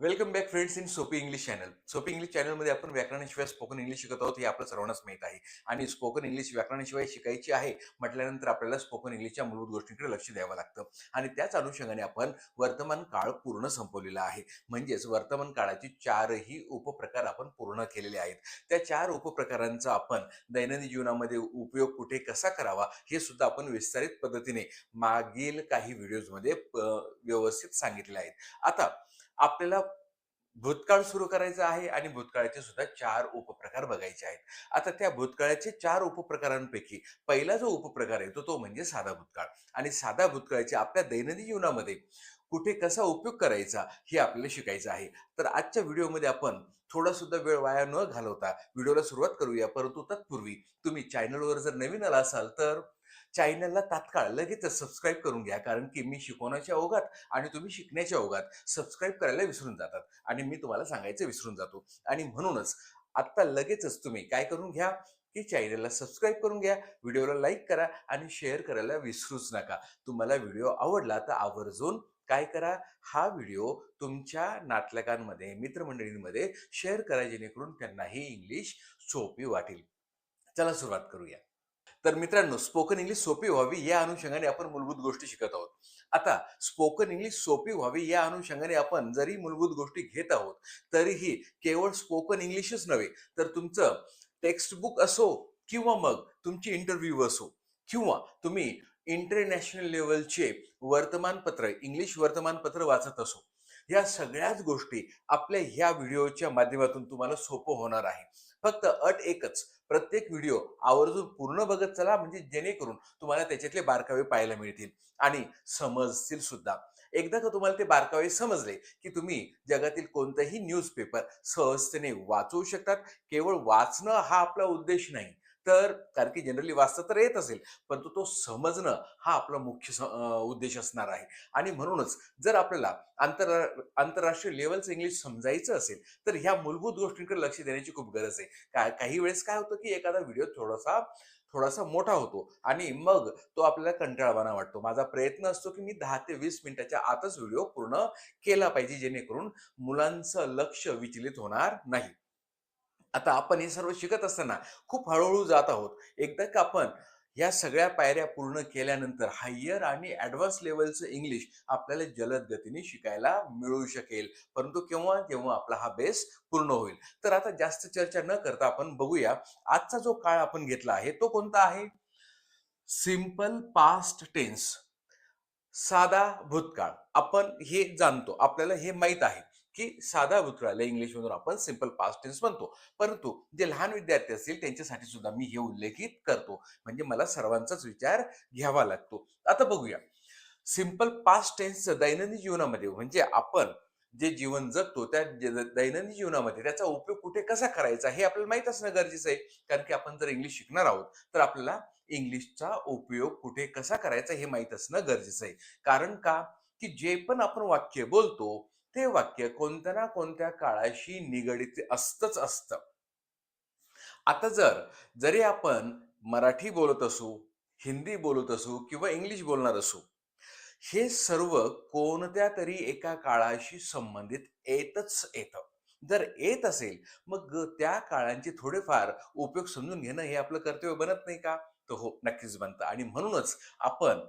Welcome back friends in Sopi English channel Sopi English चॅनलमध्ये आपण व्याकरणाशिवाय spoken English शिकत आहोत हे आपलं सर्वांनाच माहीत आहे. आणि स्पोकन इंग्लिश व्याकरणाशिवाय शिकायची आहे म्हटल्यानंतर आपल्याला स्पोकन इंग्लिशच्या मूलभूत गोष्टींकडे लक्ष द्यावं लागतं. आणि त्याच अनुषंगाने आपण वर्तमान काळ पूर्ण संपवलेला आहे. म्हणजेच वर्तमान काळाचे चारही उपप्रकार आपण पूर्ण केलेले आहेत. त्या चार उपप्रकारांचा आपण दैनंदिन जीवनामध्ये उपयोग कुठे कसा करावा हे सुद्धा आपण विस्तारित पद्धतीने मागील काही व्हिडिओजमध्ये व्यवस्थित सांगितले आहेत. आता आपल्याला भूतकाळ सुरू करायचा आहे आणि भूतकाळाचे सुद्धा चार उपप्रकार बघायचे आहेत. आता त्या भूतकाळाचे चार उपप्रकारांपैकी पहिला जो उपप्रकार आहे तो तो म्हणजे साधा भूतकाळ. आणि साधा भूतकाळाचे आपल्या दैनंदिन जीवनामध्ये कुठे कसा उपयोग करायचा हे आपल्याला शिकायचं आहे. तर आजच्या व्हिडिओमध्ये आपण थोडा सुद्धा वेळ वाया न घालवता व्हिडिओला सुरुवात करूया परंतु तत्पूर्वी तुम्ही चॅनलवर जर नवीन आला असाल तर चॅनलला तात्काळ लगेच सबस्क्राईब करून घ्या. कारण की मी शिकवण्याच्या ओघात आणि तुम्ही शिकण्याच्या ओघात सबस्क्राईब करायला विसरून जातात. आणि मी तुम्हाला सांगायचं विसरून जातो. आणि म्हणूनच आत्ता लगेचच तुम्ही काय करून घ्या की चॅनलला सबस्क्राईब करून घ्या व्हिडिओला लाईक करा आणि शेअर करायला विसरूच नका. तुम्हाला व्हिडिओ आवडला तर आवर्जून काय करा हा व्हिडिओ तुमच्या नातलकांमध्ये मित्रमंडळींमध्ये शेअर करा जेणेकरून त्यांनाही इंग्लिश सोपी वाटेल. चला सुरुवात करूया. तर मित्रांनो स्पोकन इंग्लिश सोपी व्हावी या अनुषंगाने आपण मूलभूत गोष्टी शिकत आहोत. आता स्पोकन इंग्लिश सोपी व्हावी या अनुषंगाने आपण जरी मूलभूत गोष्टी घेत आहोत तरीही केवळ स्पोकन इंग्लिशच नव्हे तर तुमचं टेक्स्टबुक असो किंवा मग तुमची इंटरव्ह्यू असो किंवा तुम्ही इंटरनॅशनल लेवलचे वर्तमानपत्र इंग्लिश वर्तमानपत्र वाचत असो या सगळ्याच गोष्टी आपल्या ह्या व्हिडिओच्या माध्यमातून तुम्हाला सोपं होणार आहे. फक्त अट एकच प्रत्येक व्हिडिओ आवर्जून पूर्ण बघत चला म्हणजे जेणेकरून तुम्हाला त्याच्यातले बारकावे पाहायला मिळतील. आणि समजतील सुद्धा. एकदा का तुम्हाला ते बारकावे समजले की तुम्ही जगातील कोणताही न्यूजपेपर सहजतेने वाचवू शकतात केवळ वाचणं हा आपला उद्देश नाही. तर कारण की जनरली वाचता तर येत असेल परंतु तो समजणं हा आपला मुख्य स- उद्देश असणार आहे. आणि म्हणूनच जर आपल्याला आंतररा आंतरराष्ट्रीय लेवलचं इंग्लिश समजायचं असेल तर ह्या मूलभूत गोष्टींकडे लक्ष देण्याची खूप गरज आहे. काय काही वेळेस काय होतं की एखादा व्हिडिओ थोडासा थोडासा मोठा होतो आणि मग तो आपल्याला कंटाळवाना वाटतो. माझा प्रयत्न असतो की मी दहा ते वीस मिनिटाच्या आतच व्हिडिओ पूर्ण केला पाहिजे जेणेकरून मुलांचं लक्ष विचलित होणार नाही. आता आपण हे सर्व शिकत असताना खूप हळूहळू जात आहोत. एकदा का आपण या सगळ्या पायऱ्या पूर्ण केल्यानंतर हायर आणि ॲडव्हान्स लेवलचं इंग्लिश आपल्याला जलद गतीने शिकायला मिळू शकेल. परंतु केव्हा जेव्हा आपला हा बेस पूर्ण होईल. तर आता जास्त चर्चा न करता आपण बघूया आजचा जो काळ आपण घेतला आहे तो कोणता आहे? सिंपल पास्ट टेन्स साधा भूतकाळ. आपण हे जाणतो आपल्याला हे माहीत आहे. की साधा भूतकाळाला इंग्लिश मधून आपण सिंपल पास्ट टेन्स म्हणतो. परंतु जे लहान विद्यार्थी असतील त्यांच्यासाठी सुद्धा मी हे उल्लेखित करतो. म्हणजे मला सर्वांचाच विचार घ्यावा लागतो. आता बघूया. सिंपल पास्ट टेन्स दैनंदिन जीवनामध्ये म्हणजे आपण जे जीवन जगतो त्या दैनंदिन जीवनामध्ये त्याचा उपयोग कुठे कसा करायचा हे आपल्याला माहीत असणं गरजेचं आहे. कारण की आपण जर इंग्लिश शिकणार आहोत तर आपल्याला इंग्लिशचा उपयोग कुठे कसा करायचा हे माहीत असणं गरजेचं आहे. कारण का? की जे पण आपण वाक्य बोलतो ते वाक्य कोणत्या ना कोणत्या काळाशी निगडित असतच असतं. आता जर जरी आपण मराठी बोलत असू हिंदी बोलत असू किंवा इंग्लिश बोलणार असू हे सर्व कोणत्या तरी एका काळाशी संबंधित येतच येतं. जर येत असेल मग त्या काळांचे थोडेफार उपयोग समजून घेणं हे आपलं कर्तव्य बनत नाही का? तर हो नक्कीच बनतं. आणि म्हणूनच आपण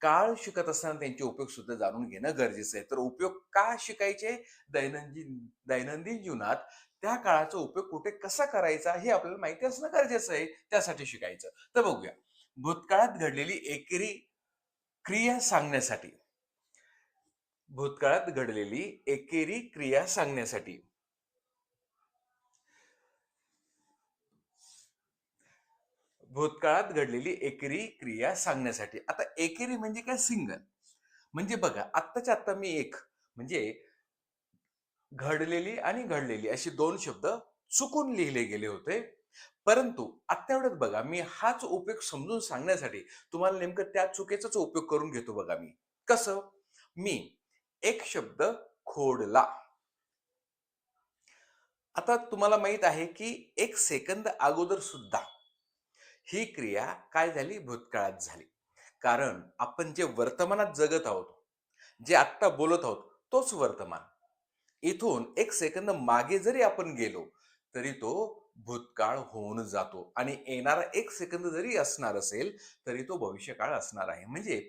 काळ शिकत असताना त्यांचे उपयोग सुद्धा जाणून घेणं गरजेचं आहे. तर उपयोग का शिकायचे? दैनंदिन दैनंदिन जीवनात त्या काळाचा उपयोग कुठे कसा करायचा हे आपल्याला माहिती असणं गरजेचं आहे त्यासाठी शिकायचं. तर बघूया. भूतकाळात घडलेली एकेरी क्रिया सांगण्यासाठी. भूतकाळात घडलेली एकेरी क्रिया सांगण्यासाठी. भूतकाळात घडलेली एकेरी क्रिया सांगण्यासाठी. आता एकेरी म्हणजे काय? सिंगल. म्हणजे बघा आत्ताच्या आत्ता मी एक म्हणजे घडलेली आणि घडलेली असे दोन शब्द चुकून लिहिले गेले होते. परंतु आत्ता एवढ्यात बघा मी हाच उपयोग समजून सांगण्यासाठी तुम्हाला नेमकं त्या चुकीचाच उपयोग करून घेतो बघा मी. कसं? मी एक शब्द खोडला. आता तुम्हाला माहीत आहे की एक सेकंद अगोदर सुद्धा ही क्रिया काय झाली? भूतकाळात झाली. कारण आपण जे वर्तमानात जगत आहोत जे आत्ता बोलत आहोत तोच वर्तमान. इथून एक सेकंद मागे जरी आपण गेलो तरी तो भूतकाळ होऊन जातो. आणि येणारा एक सेकंद जरी असणार असेल तरी तो भविष्यकाळ असणार आहे. म्हणजे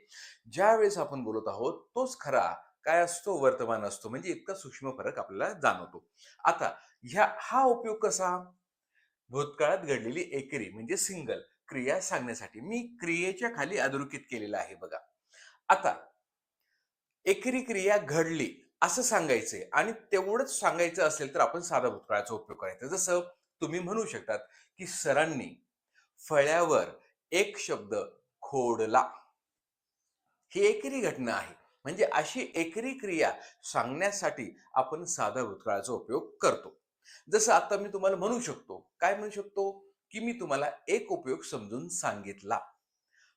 ज्या वेळेस आपण बोलत आहोत तोच खरा काय असतो? वर्तमान असतो. म्हणजे इतका सूक्ष्म फरक आपल्याला जाणवतो. आता ह्या हा उपयोग कसा? भूतकाळात घडलेली एकेरी म्हणजे सिंगल क्रिया सांगण्यासाठी. मी क्रियेच्या खाली अधोरेखित केलेलं आहे बघा. आता एकेरी क्रिया घडली असं सांगायचंय. आणि तेवढंच सांगायचं असेल तर आपण साधा भूतकाळाचा उपयोग करायचा. जसं तुम्ही म्हणू शकतात की सरांनी फळ्यावर एक शब्द खोडला. ही एकेरी घटना आहे. म्हणजे अशी एकेरी क्रिया सांगण्यासाठी आपण साधा भूतकाळाचा उपयोग करतो. जसं आता मी तुम्हाला म्हणू शकतो. काय म्हणू शकतो? की मी तुम्हाला एक उपयोग समजून सांगितला.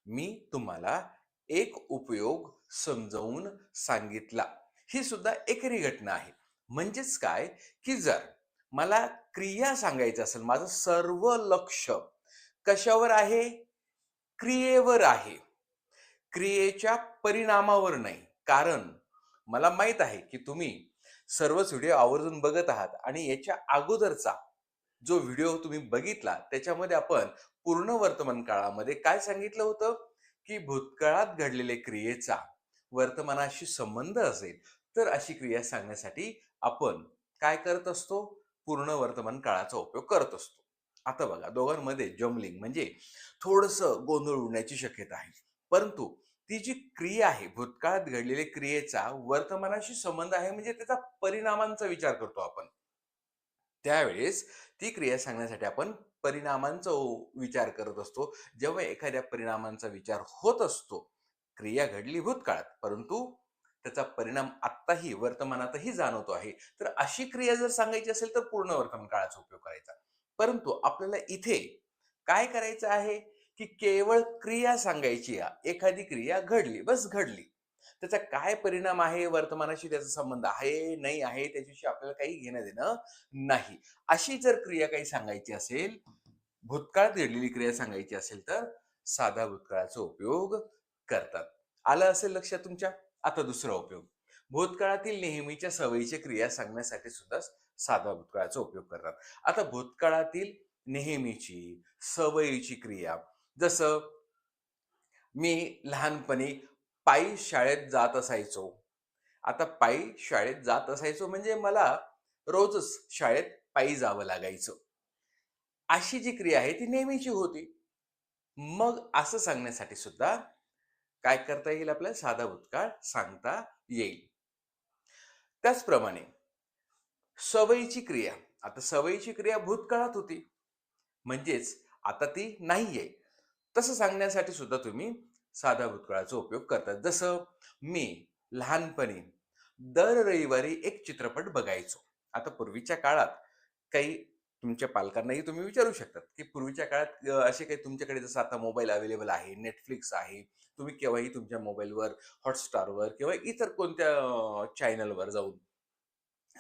मी तुम्हाला एक उपयोग समजावून सांगितला. ही सुद्धा एकरी घटना आहे. म्हणजेच काय? की जर मला क्रिया सांगायचं असेल माझं सर्व लक्ष कशावर आहे? क्रियेवर आहे. क्रियेच्या परिणामावर नाही. कारण मला माहीत आहे की तुम्ही सर्वच व्हिडिओ आवर्जून बघत आहात आणि याच्या अगोदरचा जो व्हिडिओ तुम्ही बघितला त्याच्यामध्ये आपण पूर्ण वर्तमान काळामध्ये काय सांगितलं होतं? की भूतकाळात घडलेल्या क्रियेचा वर्तमानाशी संबंध असेल तर अशी क्रिया सांगण्यासाठी आपण काय करत असतो? पूर्ण वर्तमान काळाचा उपयोग करत असतो. आता बघा दोघांमध्ये जमलिंग म्हणजे थोडस गोंधळ उडण्याची शक्यता आहे. परंतु ती जी क्रिया आहे भूतकाळात घडलेल्या क्रियेचा वर्तमानाशी संबंध आहे म्हणजे त्याचा परिणामांचा विचार करतो आपण. त्यावेळेस ती क्रिया सांगण्यासाठी आपण परिणामांचा विचार करत असतो. जेव्हा एखाद्या परिणामांचा विचार होत असतो क्रिया घडली भूतकाळात परंतु त्याचा परिणाम आत्ताही वर्तमानातही जाणवतो आहे. तर अशी क्रिया जर सांगायची असेल तर पूर्ण वर्तमान काळाचा उपयोग करायचा. परंतु आपल्याला इथे काय करायचं आहे? की केवळ क्रिया सांगायची या एखादी क्रिया घडली बस घडली. त्याचा काय परिणाम आहे वर्तमानाशी त्याचा संबंध आहे नाही आहे त्याच्याशी आपल्याला काही घेणं देणं नाही. अशी जर क्रिया काही सांगायची असेल भूतकाळात घडलेली क्रिया सांगायची असेल तर साधा भूतकाळाचा उपयोग करतात. आलं असेल लक्षात तुमच्या? आता दुसरा उपयोग. भूतकाळातील नेहमीच्या सवयीच्या क्रिया सांगण्यासाठी सुद्धा साधा भूतकाळाचा उपयोग करतात. आता भूतकाळातील नेहमीची सवयीची क्रिया जसं मी लहानपणी पायी शाळेत जात असायचो. आता पायी शाळेत जात असायचो म्हणजे मला रोजच शाळेत पायी जावं लागायचं. अशी जी क्रिया आहे ती नेहमीची होती. मग असं सांगण्यासाठी सुद्धा काय करता येईल आपल्याला? साधा भूतकाळ सांगता येईल. त्याचप्रमाणे सवयीची क्रिया. आता सवयीची क्रिया भूतकाळात होती. म्हणजेच आता ती नाही आहे तसं सांगण्यासाठी सुद्धा तुम्ही साधा भूतकाळाचा उपयोग करतात जसं मी लहानपणी दर रविवारी एक चित्रपट बघायचो. आता पूर्वीच्या काळात काही तुमच्या पालकांनाही तुम्ही विचारू शकतात की पूर्वीच्या काळात असे काही तुमच्याकडे जसं आता मोबाईल अवेलेबल आहे नेटफ्लिक्स आहे तुम्ही केव्हाही तुमच्या मोबाईलवर हॉटस्टारवर किंवा इतर कोणत्या चॅनलवर जाऊन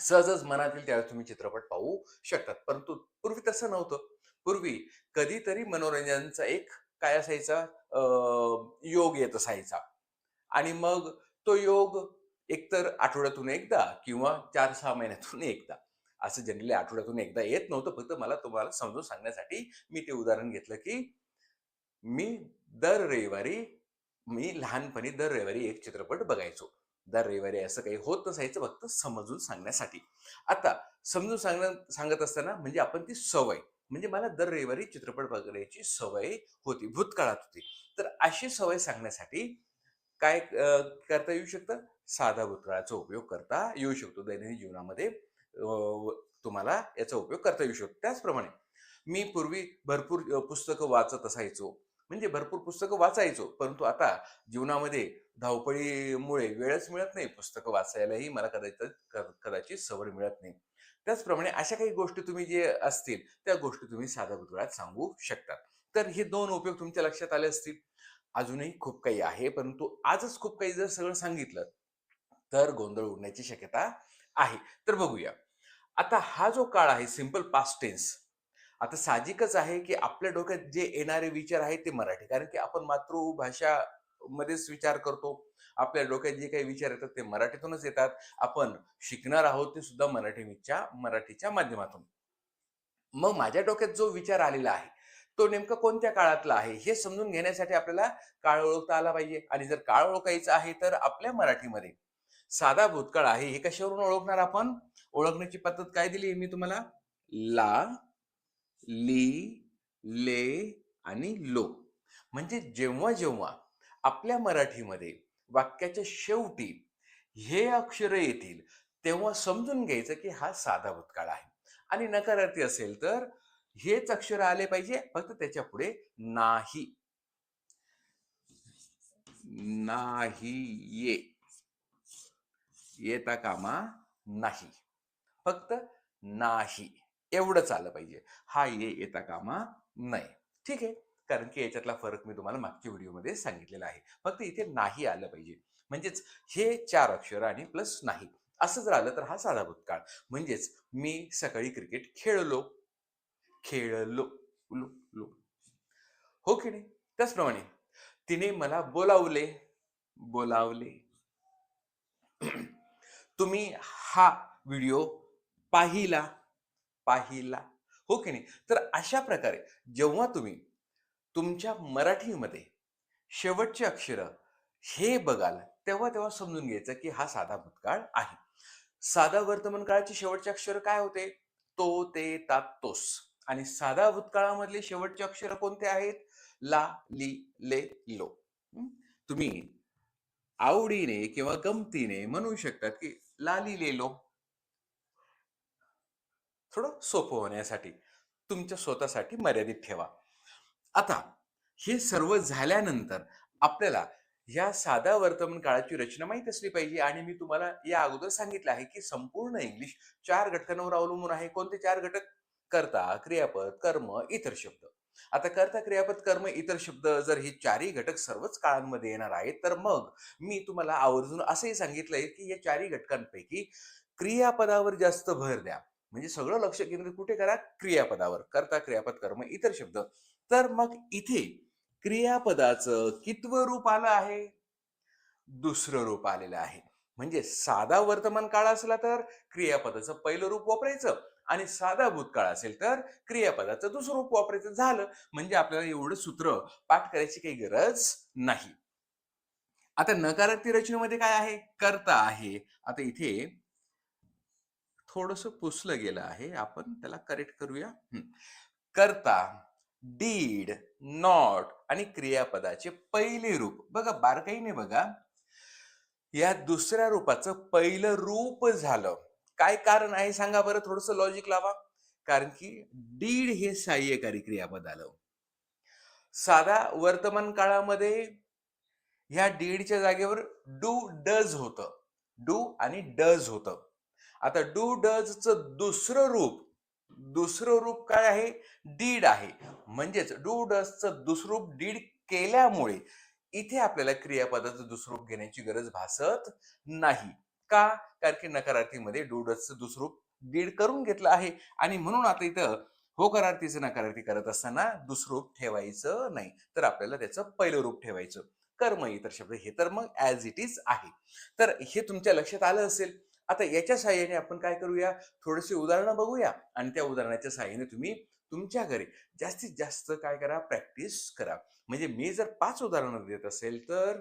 सहजच मनातील त्यावेळेस तुम्ही चित्रपट पाहू शकतात. परंतु पूर्वी तसं नव्हतं. पूर्वी कधीतरी मनोरंजनाचा एक काय असायचा? अं, योग येत असायचा. आणि मग तो योग एकतर आठवड्यातून एकदा किंवा चार सहा महिन्यातून एकदा. असं जनरली आठवड्यातून एकदा येत नव्हतं. फक्त मला तुम्हाला समजून सांगण्यासाठी मी ते उदाहरण घेतलं की मी दर रविवारी मी लहानपणी दर रविवारी एक चित्रपट बघायचो. दर रविवारी असं काही होत नसायचं फक्त समजून सांगण्यासाठी. आता समजून सांगण्या सांगत असताना म्हणजे आपण ती सवय. म्हणजे मला दर रविवारी चित्रपट बघण्याची सवय होती भूतकाळात होती. तर अशी सवय सांगण्यासाठी काय करता येऊ शकतं? साधा भूतकाळाचा उपयोग करता येऊ शकतो. दैनंदिन जीवनामध्ये तुम्हाला याचा उपयोग करता येऊ शकतो. त्याचप्रमाणे मी पूर्वी भरपूर पुस्तकं वाचत असायचो. म्हणजे भरपूर पुस्तकं वाचायचो. परंतु आता जीवनामध्ये धावपळीमुळे वेळच मिळत नाही. पुस्तकं वाचायलाही मला कदाचित कदाचित सवड मिळत नाही. त्याचप्रमाणे अशा काही गोष्टी तुम्ही जे असतील त्या गोष्टी तुम्ही साध्या भूतकाळात सांगू शकता तर हे दोन उपयोग तुमच्या लक्षात आले असतील. अजूनही खूप काही आहे परंतु आजच खूप काही जर सगळं सांगितलं तर गोंधळ उडण्याची शक्यता आहे. तर बघूया. आता हा जो काळ आहे सिंपल पास्ट टेन्स आता साहजिकच आहे की आपल्या डोक्यात जे येणारे विचार आहेत ते मराठी. कारण की आपण मातृभाषा मध्येच विचार करतो. आपल्या डोक्यात जे काही विचार येतात ते मराठीतूनच येतात. आपण शिकणार आहोत ते सुद्धा मराठीच्या मराठीच्या माध्यमातून. मग माझ्या डोक्यात जो विचार आलेला आहे तो नेमका कोणत्या काळातला आहे हे समजून घेण्यासाठी आपल्याला काळ ओळखता आला पाहिजे. आणि जर काळ ओळखायचा आहे तर आपल्या मराठीमध्ये. साधा भूतकाळ आहे हे कशावरून ओळखणार आपण? ओळखण्याची पद्धत काय दिली मी तुम्हाला? ला ली ले आणि लो. म्हणजे जेव्हा जेव्हा आपल्या मराठीमध्ये वाक्याच्या शेवटी हे अक्षर येतील तेव्हा समजून घ्यायचं की हा साधा भूतकाळ आहे. आणि नकारार्थी असेल तर हेच अक्षर आले पाहिजे फक्त त्याच्या पुढे नाही. नाही ये. येता कामा नाही. फक्त नाही. एवढंच आलं पाहिजे. हा ये येता कामा नाही. ठीक आहे? कारण की याच्यातला फरक मी तुम्हाला मागच्या व्हिडिओमध्ये सांगितलेला आहे. फक्त इथे नाही आलं पाहिजे. म्हणजेच हे चार अक्षर आणि प्लस नाही. असं जर आलं तर हा साधा भूतकाळ. म्हणजेच मी सकाळी क्रिकेट खेळलो. खेळलो. लो लो. हो की नाही? त्याचप्रमाणे तिने मला बोलावले. बोलावले. तुम्ही हा व्हिडिओ पाहिला. पाहिला. हो की नाही? तर अशा प्रकारे जेव्हा तुम्ही तुमच्या मराठीमध्ये शेवटचे अक्षर हे बघाल तेव्हा तेव्हा समजून घ्यायचं की हा साधा भूतकाळ आहे. साधा वर्तमान काळाचे शेवटचे अक्षर काय होते? तो ते तात तोस. आणि साधा भूतकाळामधले शेवटचे अक्षर कोणते आहेत? ला ली ले लो. तुम्ही आवडीने किंवा गमतीने म्हणू शकतात की लाली लेलो थोडं सोपं होण्यासाठी तुमच्या स्वतःसाठी मर्यादित ठेवा. आता हे सर्व झाल्यानंतर आपल्याला या साध्या वर्तमान काळाची रचना माहीत असली पाहिजे. आणि मी तुम्हाला या अगोदर सांगितलं आहे की संपूर्ण इंग्लिश चार घटकांवर अवलंबून आहे. कोणते चार घटक? कर्ता क्रियापद कर्म इतर शब्द. आता कर्ता क्रियापद कर्म इतर शब्द जर हे चारही घटक सर्वच काळांमध्ये येणार आहेत तर मग मी तुम्हाला आवर्जून असंही सांगितलंय की या चारही घटकांपैकी क्रियापदावर जास्त भर द्या. म्हणजे सगळं लक्ष केंद्रित कुठे करा? क्रियापदावर. कर्ता क्रियापद कर्म इतर शब्द. तर मग इथे क्रियापदाचं कितव रूप आलं आहे? दुसरं रूप आलेलं आहे. म्हणजे साधा वर्तमान काळ असला तर क्रियापदाचं पहिलं रूप वापरायचं आणि साधा भूतकाळ असेल तर क्रियापदाचं दुसरं रूप वापरायचं झालं. म्हणजे आपल्याला एवढं सूत्र पाठ करायची काही गरज नाही. आता नकारार्थी रचनेमध्ये काय आहे? कर्ता आहे. आता इथे थोडस पुसलं गेलं आहे. आपण त्याला करेक्ट करूया. करता डीड नॉट आणि क्रियापदाचे पहिले रूप. बघा बारकाईने बघा. या दुसऱ्या रूपाचं पहिलं रूप झालं. काय कारण आहे सांगा बरं थोडस लॉजिक लावा. कारण की डीड हे सहाय्यकारी क्रियापद आलं साधा वर्तमान काळामध्ये ह्या डीडच्या जागेवर डू डज होतं. डू आणि डज होतं. आता डू डजचं दुसरं रूप दुसरं रूप काय आहे? डीड आहे. म्हणजेच डू डजचं दुसरं रूप डीड केल्यामुळे इथे आपल्याला क्रियापदाचं दुसरं रूप घेण्याची गरज भासत नाही. का? कारण की नकारार्थीमध्ये डू डजचं दुसरं रूप डीड करून घेतलं आहे. आणि म्हणून आता इथं होकारार्थीचं नकारार्थी करत असताना दुसरं रूप ठेवायचं नाही. तर आपल्याला त्याचं पहिलं रूप ठेवायचं. कर्म इतर शब्द हे तर मग ॲज इट इज आहे. तर हे तुमच्या लक्षात आलं असेल. आता याच्या सहाय्याने आपण काय करूया? थोडेसे उदाहरणं बघूया आणि त्या उदाहरणाच्या सहाय्याने तुम्ही तुमच्या घरी जास्तीत जास्त काय करा? प्रॅक्टिस करा. म्हणजे मी जर पाच उदाहरणं देत असेल तर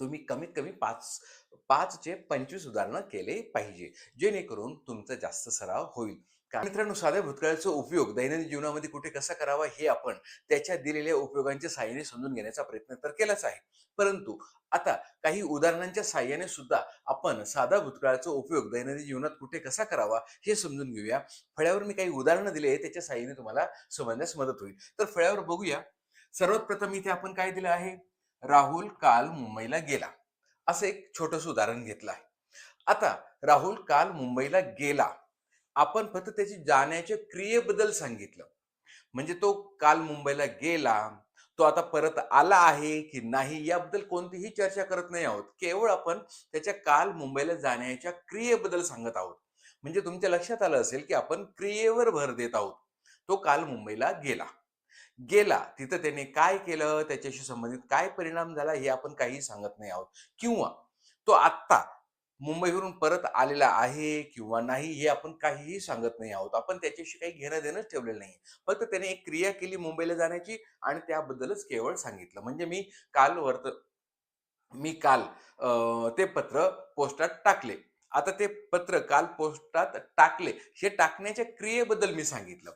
तुम्ही कमीत कमी पाच पाचचे पंचवीस उदाहरणं केले पाहिजे. जेणेकरून तुमचा जास्त सराव होईल. मित्रांनो साध्या भूतकाळाचा उपयोग दैनंदिन जीवनामध्ये कुठे कसा करावा हे आपण त्याच्या दिलेल्या उपयोगांच्या साहाय्याने समजून घेण्याचा प्रयत्न तर केलाच आहे. परंतु आता काही उदाहरणांच्या साह्याने सुद्धा आपण साधा भूतकाळाचा उपयोग दैनंदिन जीवनात कुठे कसा करावा हे समजून घेऊया. फळ्यावर मी काही उदाहरणं दिली आहे त्याच्या साहाय्याने तुम्हाला समजण्यास मदत होईल. तर फळ्यावर बघूया. सर्वात प्रथम इथे आपण काय दिलं आहे? राहुल काल मुंबईला गेला. असं एक छोटस उदाहरण घेतलं आहे. आता राहुल काल मुंबईला गेला. आपण फक्त त्याची जाण्याच्या क्रियेबद्दल सांगितलं. म्हणजे तो काल मुंबईला गेला तो आता परत आला आहे की नाही याबद्दल कोणतीही चर्चा करत नाही आहोत. केवळ आपण त्याच्या काल मुंबईला जाण्याच्या क्रियेबद्दल सांगत आहोत. म्हणजे तुमच्या लक्षात आलं असेल की आपण क्रियेवर भर देत आहोत. तो काल मुंबईला गेला. गेला तिथं त्याने काय केलं त्याच्याशी संबंधित काय परिणाम झाला हे आपण काही सांगत नाही आहोत. किंवा तो आत्ता मुंबईवरून परत आलेला आहे किंवा नाही हे आपण काहीही सांगत नाही आहोत. आपण त्याच्याशी काही घेणं देणंच ठेवलेलं नाही फक्त त्याने एक क्रिया केली मुंबईला जाण्याची आणि त्याबद्दलच केवळ सांगितलं. म्हणजे मी काल वर्त मी काल ते पत्र पोस्टात टाकले. आता ते पत्र काल पोस्टात टाकले. हे टाकण्याच्या क्रियेबद्दल मी सांगितलं.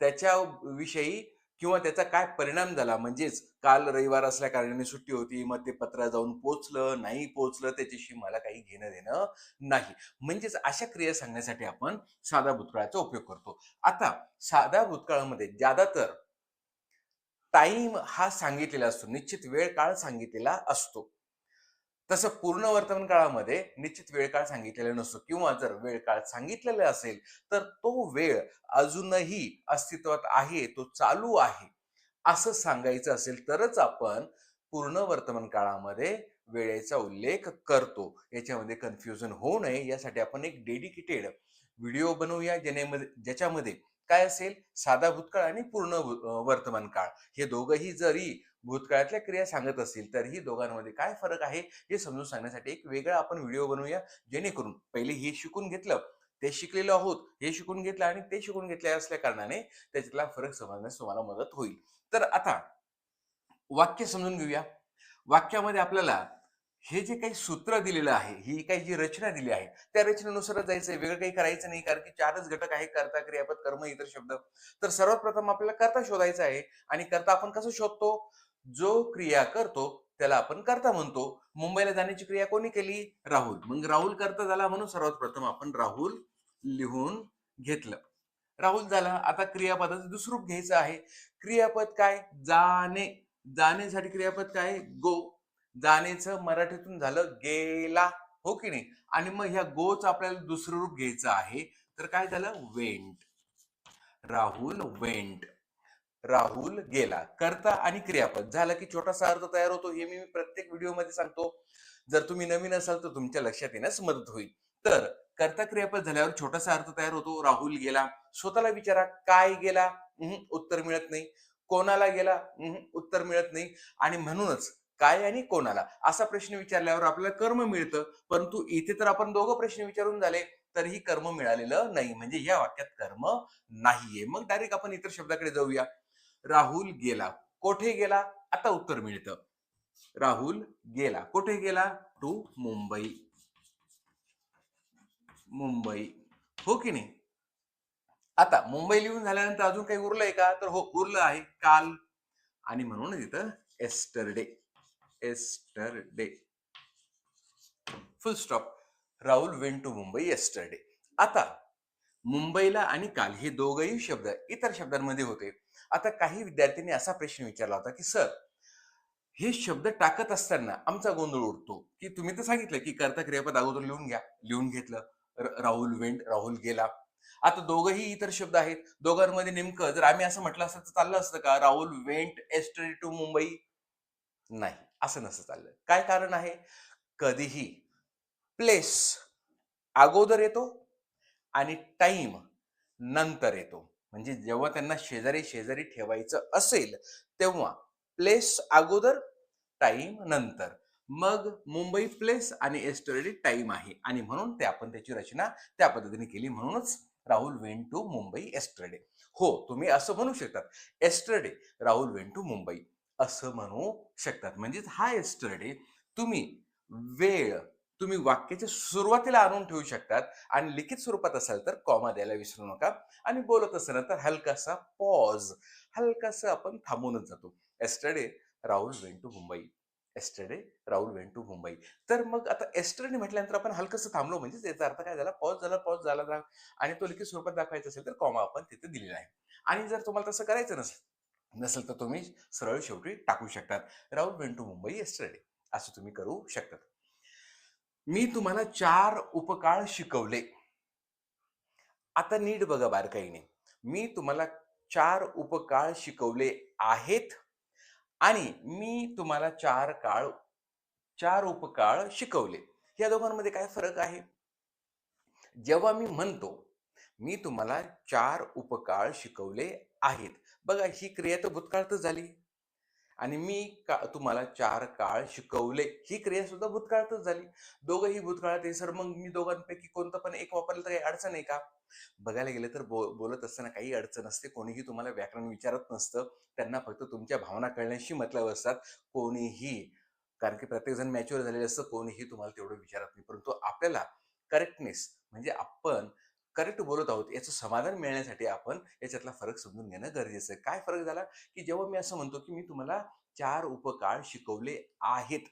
त्याच्या विषयी किंवा त्याचा काय परिणाम झाला? म्हणजेच काल रविवार असल्या कारणाने सुट्टी होती मग ते पत्र जाऊन पोचलं नाही पोचलं त्याच्याशी मला काही घेणं देणं नाही. म्हणजेच अशा क्रिया सांगण्यासाठी आपण साधा भूतकाळाचा उपयोग करतो. आता साध्या भूतकाळामध्ये ज्यादातर टाइम हा सांगितलेला असतो निश्चित वेळ काळ सांगितलेला असतो. तसं पूर्ण वर्तमान काळामध्ये निश्चित वेळ काळ सांगितलेला नसतो. किंवा जर वेळ काळ सांगितलेला असेल तर तो वेळ अजूनही अस्तित्वात आहे तो चालू आहे. असं सांगायचं असेल तरच आपण पूर्ण वर्तमान काळामध्ये वेळेचा उल्लेख करतो. याच्यामध्ये कन्फ्युजन होऊ नये. यासाठी आपण एक डेडिकेटेड व्हिडिओ बनवूया जेणेमध्ये ज्याच्यामध्ये काय असेल? साधा भूतकाळ आणि पूर्ण वर्तमान काळ. हे दोघंही जरी भूतकाळातल्या क्रिया सांगत असतील तरीही दोघांमध्ये काय फरक आहे हे समजून सांगण्यासाठी एक वेगळा आपण व्हिडिओ बनवूया. जेणेकरून पहिले हे शिकून घेतलं ते शिकलेलो आहोत हे शिकून घेतलं आणि ते शिकून घेतले असल्या कारणाने त्याच्यातला फरक समजण्यास तुम्हाला मदत होईल. तर आता वाक्य समजून घेऊया. वाक्यामध्ये आपल्याला हे जे काही सूत्र दिलेलं आहे ही काही जी रचना दिली आहे त्या रचनेनुसारच जायचंय. वेगळं काही करायचं नाही कारण की चारच घटक आहे कर्ता क्रियापद कर्म इतर शब्द. तर सर्वात प्रथम आपल्याला कर्ता शोधायचा आहे आणि कर्ता आपण कसं शोधतो? जो क्रिया करतो त्याला आपण कर्ता म्हणतो. मुंबईला जाण्याची क्रिया कोणी केली? राहुल. मग राहुल कर्ता झाला म्हणून सर्वात प्रथम आपण राहुल लिहून घेतलं. राहुल झाला. आता क्रियापदाचं दुसरूप रूप घ्यायचं आहे. क्रियापद काय? जाणे. जाण्यासाठी क्रियापद काय? गो. जाण्याचं मराठीतून झालं गेला. हो की नाही? आणि मग ह्या गोच आपल्याला दुसरं रूप घ्यायचं आहे. तर काय झालं? वेंट. राहुल वेंट. राहुल गेला. कर्ता आणि क्रियापद. झालं की छोटासा अर्थ तयार होतो हे मी प्रत्येक व्हिडिओमध्ये सांगतो. जर तुम्ही नवीन असाल तर तुमच्या लक्षात येण्यास मदत होईल. तर कर्ता क्रियापद झाल्यावर छोटासा अर्थ तयार होतो राहुल गेला. स्वतःला विचारा काय गेला? उत्तर मिळत नाही. कोणाला गेला? उत्तर मिळत नाही. आणि म्हणूनच काय आणि कोणाला? असा प्रश्न विचारल्यावर आपल्याला कर्म मिळतं. परंतु इथे तर आपण दोघं प्रश्न विचारून झाले तरीही कर्म मिळालेलं नाही. म्हणजे या वाक्यात कर्म नाहीये. मग डायरेक्ट आपण इतर शब्दाकडे जाऊया. राहुल गेला. कोठे गेला? आता उत्तर मिळतं. राहुल गेला. कुठे गेला? टू मुंबई. मुंबई. हो की नाही? आता मुंबई लिहून झाल्यानंतर अजून काही उरलंय का? तर हो उरलं आहे. काल आणि म्हणून इथं yesterday yesterday full stop Rahul went to Mumbai yesterday आता मुंबईला आणि काल हे दोघही शब्द इतर शब्दांमध्ये होते. आता काही विद्यार्थ्यांनी असा प्रश्न विचारला होता की सर हे शब्द टाकत असताना आमचा गोंधळ उडतो. की तुम्ही तर सांगितलं की कर्ता क्रियापद अगोदर लिहून घ्या. लिहून घेतलं. राहुल वेंट राहुल गेला. आता दोघंही इतर शब्द आहेत. दोघांमध्ये नेमकं जर आम्ही असं म्हटलं असतं तर चाललं असतं का? Rahul went yesterday to Mumbai? नाही असं नसतं चाललं. काय कारण आहे? कधीही प्लेस अगोदर येतो आणि टाइम नंतर येतो. म्हणजे जेव्हा त्यांना शेजारी शेजारी ठेवायचं असेल तेव्हा प्लेस अगोदर टाइम नंतर. मग मुंबई प्लेस आणि एस्टरडे टाइम आहे. आणि म्हणून ते आपण त्याची रचना त्या पद्धतीने केली. म्हणूनच Rahul went to Mumbai yesterday हो तुम्ही असं म्हणू शकतात. Yesterday Rahul went to Mumbai. असं म्हणू शकतात. म्हणजेच हा एस्टरडे तुम्ही वेळ तुम्ही वाक्याच्या सुरुवातीला आणून ठेवू शकतात आणि लिखित स्वरूपात असाल तर कॉमा द्यायला विसरू नका. आणि बोलत असताना तर हलकासा पॉज हलकासा आपण थांबूनच जातो. Yesterday Rahul went to Mumbai yesterday Rahul went to Mumbai तर मग आता एस्टरडे म्हटल्यानंतर आपण हलकसं थांबलो म्हणजे याचा अर्थ काय झाला? पॉज झाला पॉज झाला आणि तो लिखित स्वरूपात दाखवायचा असेल तर कॉमा आपण तिथे दिलेला आहे. आणि जर तुम्हाला तसं करायचं नसेल नसेल तर तुम्ही सरळ शेवटी टाकू शकतात. Rahul went to Mumbai yesterday असं तुम्ही करू शकतात. मी तुम्हाला चार उपकाळ शिकवले. आता नीट बघा बारकाईने. मी तुम्हाला चार उपकाळ शिकवले आहेत आणि मी तुम्हाला चार काळ चार उपकाळ शिकवले. या दोघांमध्ये काय फरक आहे? जेव्हा मी म्हणतो मी तुम्हाला चार उपकाळ शिकवले आहेत. बघा ही क्रिया तर भूतकाळातच झाली. आणि मी का तुम्हाला चार काळ शिकवले. ही क्रिया सुद्धा भूतकाळातच झाली. दोघंही भूतकाळात आहे सर. मग मी दोघांपैकी कोणतं पण एक वापरलं तर काही अडचण आहे का? बघायला गेलं तर बो बोलत असताना काही अडचण असते. कोणीही तुम्हाला व्याकरण विचारत नसतं. त्यांना फक्त तुमच्या भावना कळण्याशी मतलब असतात. कोणीही कारण की प्रत्येकजण मॅच्युअर झालेलं असतं. कोणीही तुम्हाला तेवढं विचारत नाही. परंतु आपल्याला करेक्टनेस म्हणजे आपण करेक्ट बोलत आहोत याचं समाधान मिळण्यासाठी आपण याच्यातला फरक समजून घेणं गरजेचं आहे. काय फरक झाला? की जेव्हा मी असं म्हणतो की मी तुम्हाला चार उपकाळ शिकवले आहेत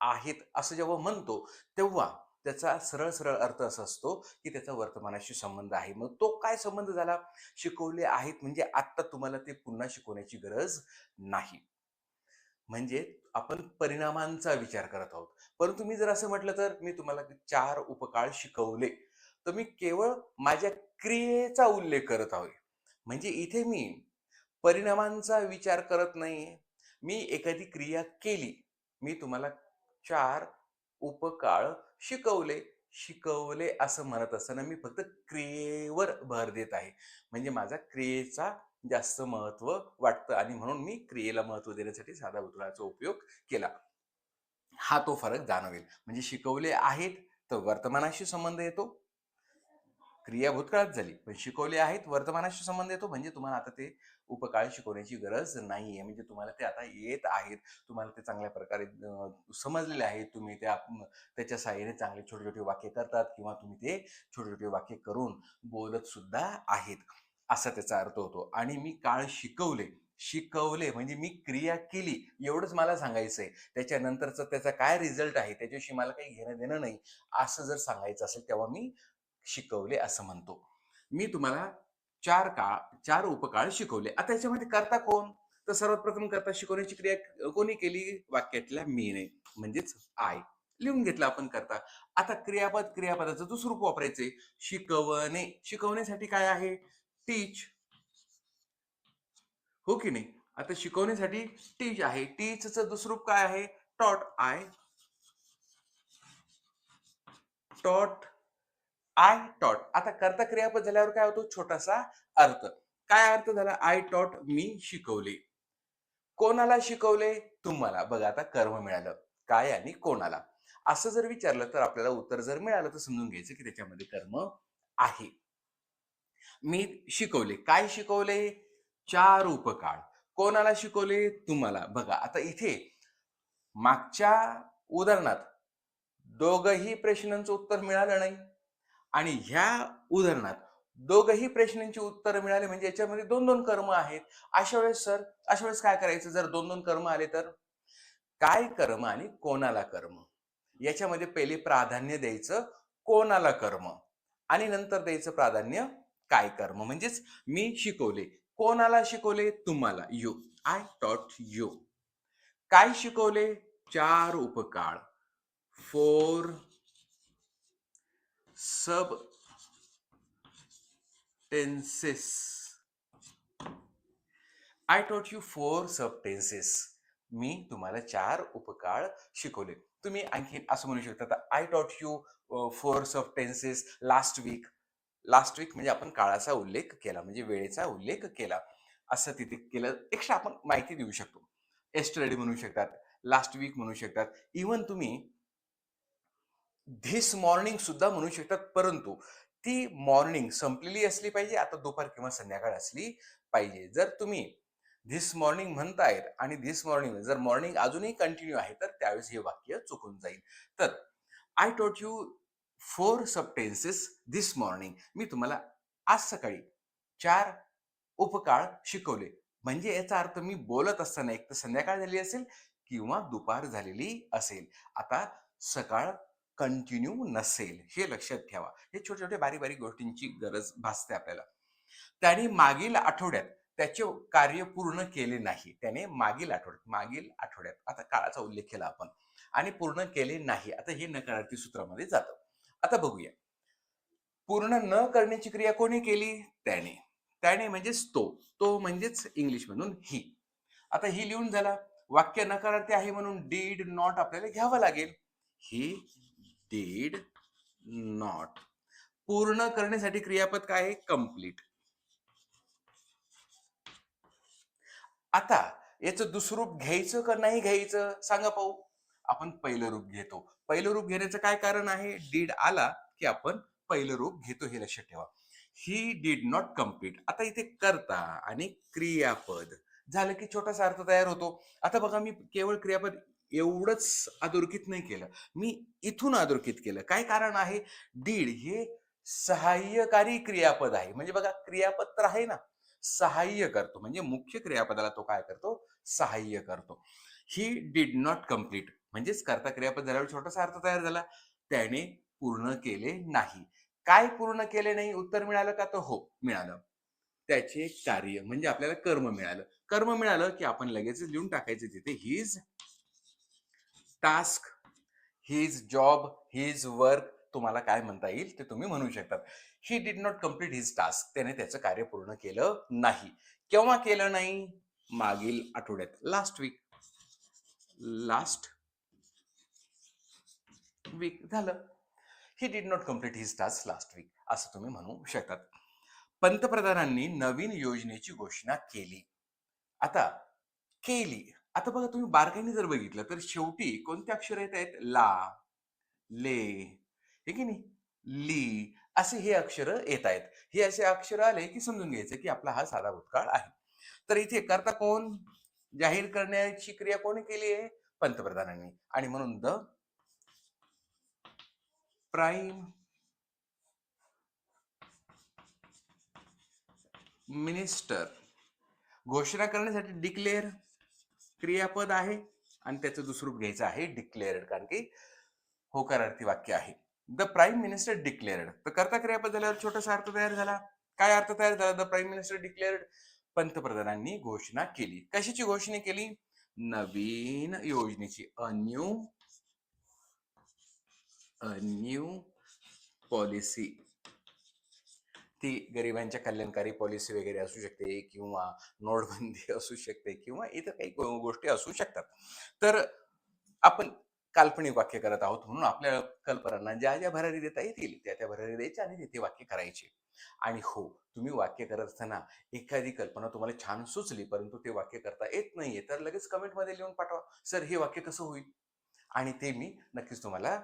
आहेत असं जेव्हा म्हणतो तेव्हा त्याचा सरळ सरळ अर्थ असा असतो की त्याचा वर्तमानाशी संबंध आहे. मग तो काय संबंध झाला? शिकवले आहेत म्हणजे आत्ता तुम्हाला ते पुन्हा शिकवण्याची गरज नाही. म्हणजे आपण परिणामांचा विचार करत आहोत. परंतु मी जर असं म्हटलं तर मी तुम्हाला चार उपकाळ शिकवले. तर मी केवळ माझ्या क्रियेचा उल्लेख करत आहे. म्हणजे इथे मी परिणामांचा विचार करत नाहीये. मी एखादी क्रिया केली मी तुम्हाला चार उपकाळ शिकवले शिकवले असं म्हणत असताना मी फक्त क्रियेवर भर देत आहे. म्हणजे माझा क्रियेचा जास्त महत्त्व वाटतं आणि म्हणून मी क्रियेला महत्त्व देण्यासाठी साधा भूतकाळाचा उपयोग केला. हा तो फरक जाणवेल. म्हणजे शिकवले आहेत तर वर्तमानाशी संबंध येतो. क्रिया भूतकाळात झाली. पण शिकवले आहेत वर्तमानाशी संबंध येतो. म्हणजे तुम्हाला आता ते उपकाळ शिकवण्याची गरज नाही आहे म्हणजे तुम्हाला ते आता येत आहेत. तुम्हाला ते चांगल्या प्रकारे समजलेले आहेत. तुम्ही त्या त्याच्या साहाय्याने चांगले छोटे छोटे वाक्य करतात किंवा तुम्ही ते छोटे छोटे वाक्य करून बोलत सुद्धा आहेत असा त्याचा अर्थ होतो. आणि मी काळ शिकवले. शिकवले म्हणजे मी क्रिया केली. एवढंच मला सांगायचं आहे त्याच्यानंतरचा त्याचा काय रिझल्ट आहे? त्याच्याशी मला काही घेणं देणं नाही. असं जर सांगायचं असेल तेव्हा मी शिकवले असं म्हणतो. मी तुम्हाला चार काळ चार उपकाळ शिकवले. आता याच्यामध्ये करता कोण? तर सर्वात प्रथम करता शिकवण्याची क्रिया कोणी केली? वाक्यातल्या मीने म्हणजेच आय. लिहून घेतलं आपण करता. आता क्रियापद क्रियापदाचं दुसरं रूप वापरायचे शिकवणे. शिकवण्यासाठी काय आहे? टीच हो की नाही? आता शिकवण्यासाठी टीच आहे. टीचचं दुसरं रूप काय आहे? Taught I. Taught I taught आता कर्ता क्रियापद झाल्यावर काय होतो? छोटासा अर्थ. काय अर्थ झाला? आय टॉट मी शिकवले. कोणाला शिकवले? तुम्हाला. बघा आता कर्म मिळालं. काय आणि कोणाला? असं जर विचारलं तर आपल्याला उत्तर जर मिळालं तर समजून घ्यायचं की त्याच्यामध्ये कर्म आहे. मी शिकवले. काय शिकवले? चार उपकाळ कोणाला शिकवले? तुम्हाला. बघा आता इथे मागच्या उदाहरणात दोघही प्रश्नांचं उत्तर मिळालं नाही. आणि ह्या उदाहरणात दोघही प्रश्नांची उत्तरं मिळाले म्हणजे याच्यामध्ये दोन दोन कर्म आहेत. अशा वेळेस सर अशा वेळेस काय करायचं? जर दोन दोन कर्म आले तर? काय कर्म आणि कोणाला कर्म? याच्यामध्ये पहिले प्राधान्य द्यायचं कोणाला कर्म? आणि नंतर द्यायचं प्राधान्य काय कर्म? म्हणजेच मी शिकवले. कोणाला शिकवले? तुम्हाला. यू आय टॉट यू काय शिकवले? चार उपकाळ. Four sub tenses I taught you four sub tenses मी तुम्हाला चार उपकाळ शिकवले. तुम्ही आणखी असं म्हणू शकता I taught you four sub tenses last week last week म्हणजे आपण काळाचा उल्लेख केला म्हणजे वेळेचा उल्लेख केला. असं तिथे केलं. एक्स्ट्रा आपण माहिती देऊ शकतो. एस्टरडे म्हणू शकतात लास्ट वीक म्हणू शकतात. इवन तुम्ही धिस मॉर्निंग सुद्धा म्हणू शकतात. परंतु ती मॉर्निंग संपलेली असली पाहिजे आता दुपार किंवा संध्याकाळ असली पाहिजे. जर तुम्ही धिस मॉर्निंग म्हणतायत आणि धिस मॉर्निंग जर मॉर्निंग अजूनही कंटिन्यू आहे तर त्यावेळेस हे वाक्य चुकून जाईल. तर I taught you four sub tenses this morning मी तुम्हाला आज सकाळी चार उपकाळ शिकवले. म्हणजे याचा अर्थ मी बोलत असताना एक तर संध्याकाळ झाली असेल किंवा दुपार झालेली असेल. आता सकाळ कंटिन्यू नसेल हे लक्षात ठेवा. हे छोटे छोटे बारीक बारीक गोष्टींची गरज भासते आपल्याला. त्याने मागील आठवड्यात त्याचे कार्य पूर्ण केले नाही. त्याने मागील आठवड्यात मागील आठवड्यात आता काळाचा उल्लेख केला आपण आणि पूर्ण केले नाही. आता हे नकारार्थी सूत्रामध्ये जातं. आता बघूया. पूर्ण न करण्याची क्रिया कोणी केली? त्याने. त्याने म्हणजेच तो. तो म्हणजेच इंग्लिश म्हणून ही. आता ही लिहून झाला. वाक्य नकारार्थी आहे म्हणून डीड नॉट आपल्याला घ्यावं लागेल. ही डीड नॉट पूर्ण करण्यासाठी क्रियापद काय आहे? कंप्लीट आता याचं दुसरं रूप घ्यायचं का नाही घ्यायचं? सांगा पाहू. आपण पहिलं रूप घेतो. पहिलं रूप घेण्याचं काय कारण आहे? डीड आला की आपण पहिलं रूप घेतो हे लक्षात ठेवा. ही डीड नॉट कंप्लीट आता इथे करता आणि क्रियापद. झालं की छोटासा अर्थ तयार होतो. आता बघा मी केवळ क्रियापद एवढंच अधोरेखित नाही केलं. मी इथून अधोरेखित केलं. काय कारण आहे? डीड हे सहाय्यकारी क्रियापद आहे. म्हणजे बघा क्रियापद तर आहे ना. सहाय्य करतो. म्हणजे मुख्य क्रियापदाला तो काय करतो? सहाय्य करतो. ही डीड नॉट कंप्लीट म्हणजेच करता क्रियापद झाल्यावर छोटासा अर्थ तयार झाला. त्याने पूर्ण केले नाही. काय पूर्ण केले नाही? उत्तर मिळालं का? तर हो मिळालं. त्याचे कार्य म्हणजे आपल्याला कर्म मिळालं. कर्म मिळालं की आपण लगेच लिहून टाकायचं तिथे his task his job his work तुम्हाला काय म्हणता येईल ते तुम्ही म्हणू शकतात. He did not complete his task त्याने त्याचं कार्य पूर्ण केलं नाही. केव्हा केलं नाही? मागील आठवड्यात. लास्ट वीक लास्ट वीक झालं. He did not complete his task last week असं तुम्ही म्हणू शकतात. पंतप्रधानांनी नवीन योजनेची घोषणा केली. आता केली. आता बघा तुम्ही बारकाईने जर बघितलं तर शेवटी कोणते अक्षर येत आहेत? ला ले हे की नाही? ली असे हे अक्षर येत आहेत. हे असे अक्षर आले की समजून घ्यायचं की आपला हा साधा भूतकाळ आहे. तर इथे करता कोण? जाहीर करण्याची क्रिया कोणी केली आहे? पंतप्रधानांनी. आणि म्हणून द प्राईम मिनिस्टर. घोषणा करण्यासाठी डिक्लेअर क्रियापद आहे आणि त्याचं दुसरं रूप घ्यायचं आहे डिक्लेअर्ड कारण की होकारार्थी वाक्य आहे. द प्राईम मिनिस्टर डिक्लेअर्ड तर करता क्रियापद झाल्यावर छोटासा अर्थ तयार झाला. काय अर्थ तयार झाला? द प्राईम मिनिस्टर डिक्लेअर्ड पंतप्रधानांनी घोषणा केली. कशाची घोषणा केली? नवीन योजनेची. A new a new policy ती गरिबांच्या कल्याणकारी पॉलिसी वगैरे असू शकते किंवा नोटबंदी असू शकते किंवा इतर काही गोष्टी असू शकतात. तर आपण काल्पनिक वाक्य करत आहोत म्हणून आपल्या कल्पनांना ज्या ज्या भरारी देता येतील त्या त्या भरारी द्यायच्या आणि ते वाक्य करायचे. आणि हो तुम्ही वाक्य करत असताना एखादी कल्पना तुम्हाला छान सुचली परंतु ते वाक्य करता येत नाहीये तर लगेच कमेंटमध्ये लिहून पाठवा. सर हे वाक्य कसं होईल? आणि ते मी नक्कीच तुम्हाला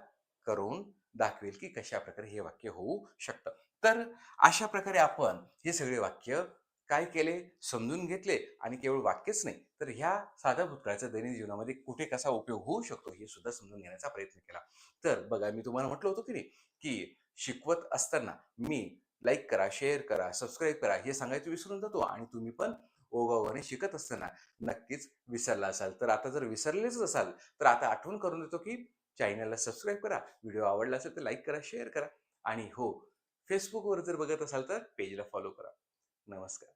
करून दाखवेल की कशा प्रकारे हे वाक्य होऊ शकतं. तर अशा प्रकारे आपण हे सगळे वाक्य काय केले? समजून घेतले आणि केवळ वाक्यच नाही तर ह्या साध्या भूतकाळाचा दैनंदिन जीवनामध्ये कुठे कसा उपयोग होऊ शकतो हे सुद्धा समजून घेण्याचा प्रयत्न केला. तर बघा मी तुम्हाला म्हटलं होतं की नाही की शिकवत असताना मी लाईक करा शेअर करा सबस्क्राईब करा हे सांगायचं विसरून जातो आणि तुम्ही पण ओगाओगाने शिकत असताना नक्कीच विसरला असाल. तर आता जर विसरलेच असाल तर आता आठवण करून देतो की चॅनलला सबस्क्राईब करा. व्हिडिओ आवडला असेल तर लाईक करा शेअर करा. आणि हो फेसबुकवर जर बघत असाल तर पेजला फॉलो करा. नमस्कार.